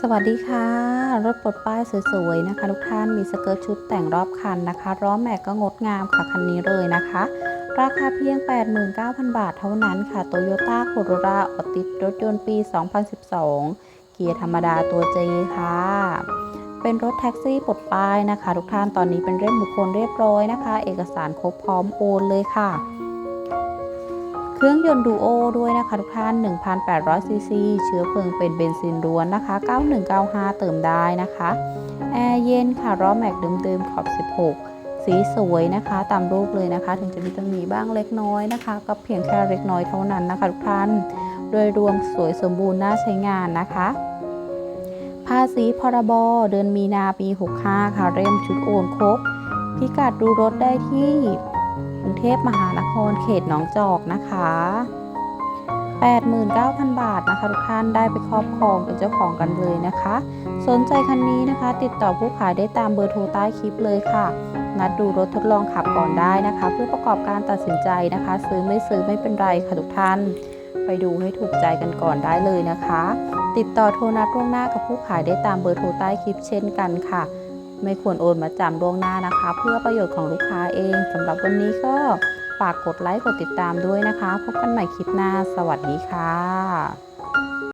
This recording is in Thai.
สวัสดีค่ะ รถปลดป้ายสวยๆนะคะทุกท่านมีสเกิร์ตชุดแต่งรอบคันนะคะล้อแม็กก็งดงามค่ะคันนี้เลยนะคะ ราคาเพียง 89,000 บาทเท่านั้นค่ะ Toyota Corolla a l t i s รถยนต์ปี 2012 เกียร์ธรรมดาตัว J ค่ะ เป็นรถแท็กซี่ปลดป้ายนะคะ ทุกท่านตอนนี้เป็นเล่มบุคคลเรียบร้อยนะคะ เอกสารครบพร้อมโอนเลยค่ะ เครื่องยนต์ดูโอด้วยนะคะทุกท่าน 1,800 ซีซี เชื้อเพลิงเป็นเบนซินล้วนนะคะ 9195 เติมได้นะคะ แอร์เย็นค่ะล้อแม็กเดิมๆขอบ 16 สีสวยนะคะ ตามรูปเลยนะคะ ถึงจะมีตำหนิบ้างเล็กน้อยนะคะ ก็เพียงแค่เล็กน้อยเท่านั้นนะคะทุกท่าน โดยรวมสวยสมบูรณ์น่าใช้งานนะคะ ภาษีพรบเดือนมีนาปี 65 ค่ะ เริ่มชุดโอนครบ พิกัดดูรถได้ที่ เทพมหานครเขตหนองจอกนะคะ 89,000 บาทนะคะทุกท่านได้ไปครอบครองเป็นเจ้าของกันเลยนะคะ สนใจคันนี้นะคะ ติดต่อผู้ขายได้ตามเบอร์โทรใต้คลิปเลยค่ะ นัดดูรถทดลองขับก่อนได้นะคะ เพื่อประกอบการตัดสินใจนะคะ ซื้อไม่ซื้อไม่เป็นไรค่ะทุกท่าน ไปดูให้ถูกใจกันก่อนได้เลยนะคะ ติดต่อโทรนัดล่วงหน้ากับผู้ขายได้ตามเบอร์โทรใต้คลิปเช่นกันค่ะ ไม่ควรโอนมาจำล่วงหน้านะคะ เพื่อประโยชน์ของลูกค้าเองสำหรับวันนี้ก็ฝากกดไลค์กดติดตามด้วยนะคะ พบกันใหม่คลิปหน้า สวัสดีค่ะ